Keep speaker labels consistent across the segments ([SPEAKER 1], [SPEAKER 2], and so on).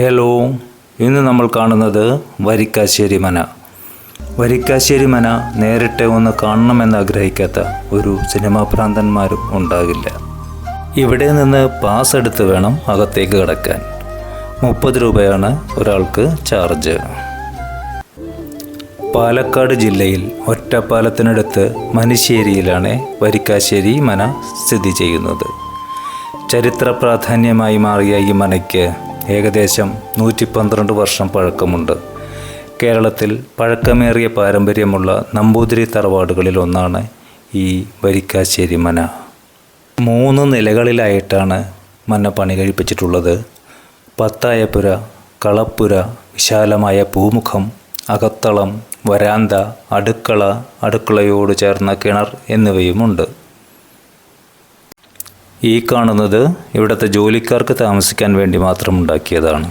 [SPEAKER 1] Hello ഇന്ന് നമ്മൾ കാണുന്നത് വരിക്കാശ്ശേരി മന. വരിക്കാശ്ശേരി മന നേരിട്ട് ഒന്ന് കാണണമെന്ന് ആഗ്രഹിക്കാത്ത ഒരു സിനിമാ ഭ്രാന്തന്മാരും ഉണ്ടാകില്ല. ഇവിടെ നിന്ന് പാസ് എടുത്ത് വേണം അകത്തേക്ക് കടക്കാൻ. മുപ്പത് രൂപയാണ് ഒരാൾക്ക് ചാർജ്. പാലക്കാട് ജില്ലയിൽ ഒറ്റപ്പാലത്തിനടുത്ത് മനുശ്ശേരിയിലാണ് വരിക്കാശ്ശേരി മന സ്ഥിതി ചെയ്യുന്നത്. ചരിത്ര പ്രാധാന്യമായി മാറിയ ഈ മനയ്ക്ക് ഏകദേശം നൂറ്റി പന്ത്രണ്ട് വർഷം പഴക്കമുണ്ട്. കേരളത്തിൽ പഴക്കമേറിയ പാരമ്പര്യമുള്ള നമ്പൂതിരി തറവാടുകളിൽ ഒന്നാണ് ഈ വരിക്കാശ്ശേരി മന. മൂന്ന് നിലകളിലായിട്ടാണ് മന പണി കഴിപ്പിച്ചിട്ടുള്ളത്. പത്തായപ്പുര കളപ്പുര വിശാലമായ പൂമുഖം അകത്തളം വരാന്ത അടുക്കള അടുക്കളയോട് ചേർന്ന കിണർ എന്നിവയുമുണ്ട്. ഈ കാണുന്നത് ഇവിടുത്തെ ജോലിക്കാർക്ക് താമസിക്കാൻ വേണ്ടി മാത്രം ഉണ്ടാക്കിയതാണ്.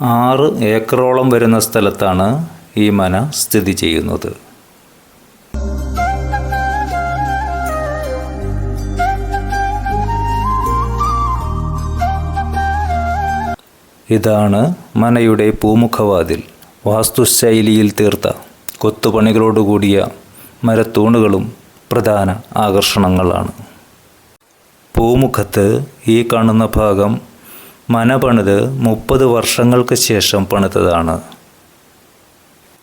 [SPEAKER 1] ആറ് ഏക്കറോളം വരുന്ന സ്ഥലത്താണ് ഈ മന സ്ഥിതി ചെയ്യുന്നത്. ഇതാണ് മനയുടെ പൂമുഖവാതിൽ. വാസ്തുശൈലിയിൽ തീർത്ത കൊത്തുപണികളോടുകൂടിയ മരത്തൂണുകളും പ്രധാന ആകർഷണങ്ങളാണ്. പൂമുഖത്ത് ഈ കാണുന്ന ഭാഗം മന പണിത് മുപ്പത് വർഷങ്ങൾക്ക് ശേഷം പണിതതാണ്.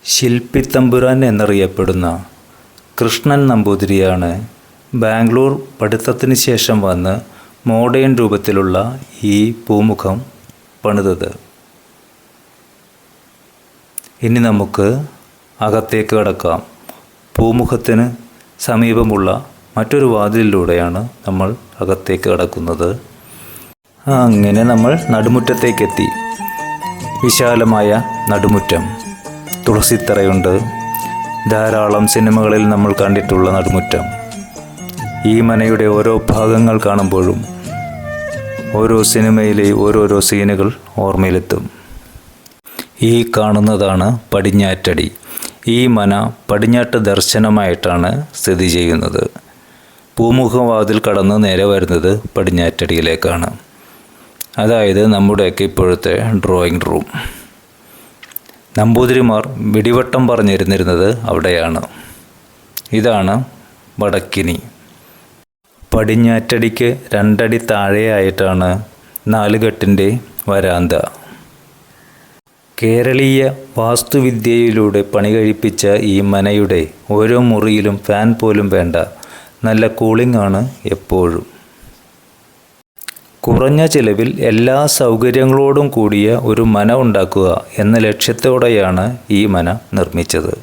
[SPEAKER 1] ശില്പിത്തമ്പുരാൻ എന്നറിയപ്പെടുന്ന കൃഷ്ണൻ നമ്പൂതിരിയാണ് ബാംഗ്ലൂർ പഠിത്തത്തിന് ശേഷം വന്ന് മോഡേൺ രൂപത്തിലുള്ള ഈ പൂമുഖം പണിതത്. ഇനി നമുക്ക് അകത്തേക്ക് കടക്കാം. പൂമുഖത്തിന് സമീപമുള്ള മറ്റൊരു വാതിലിലൂടെയാണ് നമ്മൾ അകത്തേക്ക് കടക്കുന്നത്. അങ്ങനെ നമ്മൾ നടുമുറ്റത്തേക്കെത്തി. വിശാലമായ നടുമുറ്റം. തുളസിത്തറയുണ്ട്. ധാരാളം സിനിമകളിൽ നമ്മൾ കണ്ടിട്ടുള്ള നടുമുറ്റം. ഈ മനയുടെ ഓരോ ഭാഗങ്ങൾ കാണുമ്പോഴും ഓരോ സിനിമയിലെ ഓരോരോ സീനുകൾ ഓർമ്മയിലെത്തും. ഈ കാണുന്നതാണ് പടിഞ്ഞാറ്റടി. ഈ മന പടിഞ്ഞാട്ട് ദർശനമായിട്ടാണ് സ്ഥിതി ചെയ്യുന്നത്. പൂമുഖവാതിൽ കടന്ന് നേരെ വരുന്നത് പടിഞ്ഞാറ്റടിയിലേക്കാണ്. അതായത് നമ്മുടെയൊക്കെ ഇപ്പോഴത്തെ ഡ്രോയിങ് റൂം. നമ്പൂതിരിമാർ വെടിവട്ടം പറഞ്ഞിരുന്നിരുന്നത് അവിടെയാണ്. ഇതാണ് വടക്കിനി. പടിഞ്ഞാറ്റടിക്ക് രണ്ടടി താഴെയായിട്ടാണ് നാലുകെട്ടിന്റെ വരാന്ത. കേരളീയ വാസ്തുവിദ്യയിലൂടെ പണി കഴിപ്പിച്ച ഈ മനയുടെ ഓരോ മുറിയിലും ഫാൻ പോലും വേണ്ട. നല്ല കൂളിംഗ് ആണ് എപ്പോഴും. കുറഞ്ഞ ചിലവിൽ എല്ലാ സൗകര്യങ്ങളോടും കൂടിയ ഒരു മന ഉണ്ടാക്കുക എന്ന ലക്ഷ്യത്തോടെയാണ് ഈ മന നിർമ്മിച്ചത്.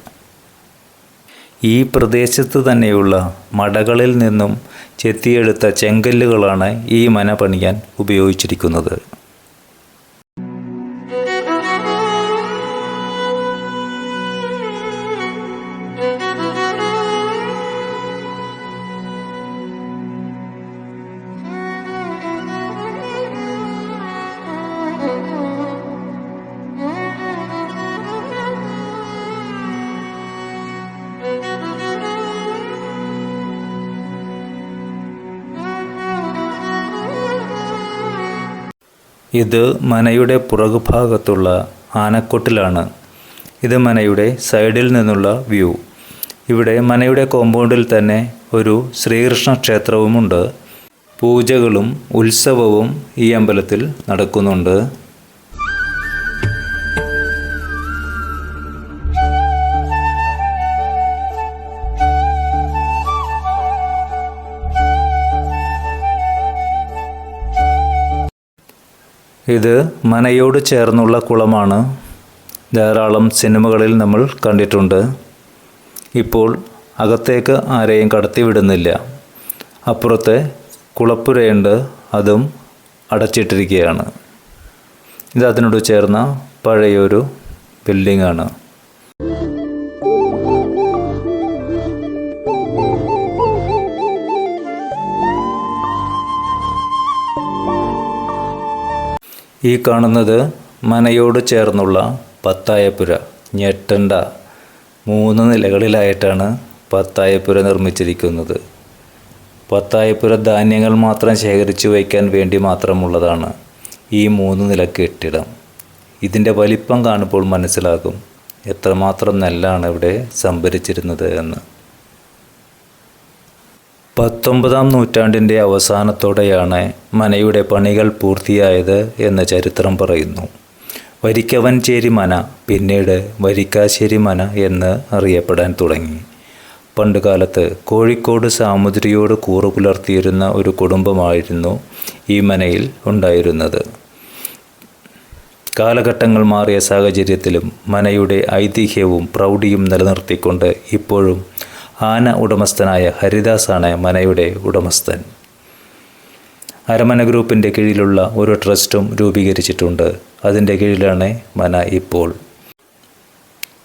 [SPEAKER 1] ഈ പ്രദേശത്ത് തന്നെയുള്ള മടകളിൽ നിന്നും ചെത്തിയെടുത്ത ചെങ്കല്ലുകളാണ് ഈ മന പണിയാൻ ഉപയോഗിച്ചിരിക്കുന്നത്. ഇത് മനയുടെ പുറകുഭാഗത്തുള്ള ആനക്കൊട്ടിലാണ്. ഇത് മനയുടെ സൈഡിൽ നിന്നുള്ള വ്യൂ. ഇവിടെ മനയുടെ കോമ്പൗണ്ടിൽ തന്നെ ഒരു ശ്രീകൃഷ്ണ ക്ഷേത്രവുമുണ്ട്. പൂജകളും ഉത്സവവും ഈ അമ്പലത്തിൽ നടക്കുന്നുണ്ട്. ഇത് മനയോട് ചേർന്നുള്ള കുളമാണ്. ധാരാളം സിനിമകളിൽ നമ്മൾ കണ്ടിട്ടുണ്ട്. ഇപ്പോൾ അകത്തേക്ക് ആരെയും കടത്തിവിടുന്നില്ല അപ്പുറത്തെ കുളപ്പുരയുണ്ട്. അതും അടച്ചിട്ടിരിക്കുകയാണ്. ഇത് അതിനോട് ചേർന്ന പഴയൊരു ബിൽഡിംഗാണ്. ഈ കാണുന്നത് മനയോട് ചേർന്നുള്ള പത്തായപ്പുര ഞെട്ടണ്ട. മൂന്ന് നിലകളിലായിട്ടാണ് പത്തായപ്പുര നിർമ്മിച്ചിരിക്കുന്നത്. പത്തായപ്പുര ധാന്യങ്ങൾ മാത്രം ശേഖരിച്ചു വയ്ക്കാൻ വേണ്ടി മാത്രമുള്ളതാണ് ഈ മൂന്ന് നില കെട്ടിടം. ഇതിന്റെ വലിപ്പം കാണുമ്പോൾ മനസ്സിലാകും എത്രമാത്രം നെല്ലാണ് ഇവിടെ സംഭരിച്ചിരുന്നത് എന്ന്. പത്തൊമ്പതാം നൂറ്റാണ്ടിന്റെ അവസാനത്തോടെയാണ് മനയുടെ പണികൾ പൂർത്തിയായത് എന്ന് ചരിത്രം പറയുന്നു. വരിക്കവൻചേരി മന പിന്നീട് വരിക്കാശ്ശേരി മന എന്ന് അറിയപ്പെടാൻ തുടങ്ങി. പണ്ടുകാലത്ത് കോഴിക്കോട് സാമുദ്രിയോട് കൂറു പുലർത്തിയിരുന്ന ഒരു കുടുംബമായിരുന്നു ഈ മനയിൽ ഉണ്ടായിരുന്നത്. കാലഘട്ടങ്ങൾ മാറിയ സാഹചര്യത്തിലും മനയുടെ ഐതിഹ്യവും പ്രൗഢിയും നിലനിർത്തിക്കൊണ്ട് ഇപ്പോഴും ആന ഉടമസ്ഥനായ ഹരിദാസാണ് മനയുടെ ഉടമസ്ഥൻ. അരമന ഗ്രൂപ്പിന്റെ കീഴിലുള്ള ഒരു ട്രസ്റ്റും രൂപീകരിച്ചിട്ടുണ്ട്. അതിന്റെ കീഴിലാണ് മന ഇപ്പോൾ.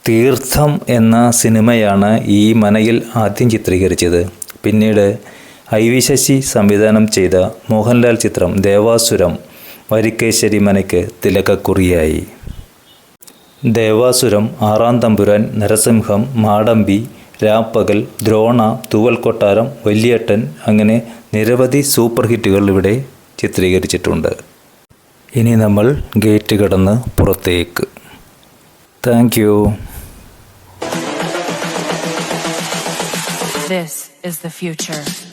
[SPEAKER 1] തീർത്ഥം എന്ന സിനിമയാണ് ഈ മനയിൽ ആദ്യം ചിത്രീകരിച്ചത്. പിന്നീട് ഐ വി ശശി സംവിധാനം ചെയ്ത മോഹൻലാൽ ചിത്രം ദേവാസുരം വരിക്കേശ്വരി മനയ്ക്ക് തിലകക്കുറിയായി ദേവാസുരം ആറാം തമ്പുരാൻ നരസിംഹം മാടമ്പി രാപ്പകൽ ദ്രോണ തൂവൽ കൊട്ടാരം വല്യേട്ടൻ അങ്ങനെ നിരവധി സൂപ്പർ ഹിറ്റുകൾ ഇവിടെ ചിത്രീകരിച്ചിട്ടുണ്ട്. ഇനി നമ്മൾ ഗേറ്റ് കടന്ന് പുറത്തേക്ക്. Thank you
[SPEAKER 2] This is the future.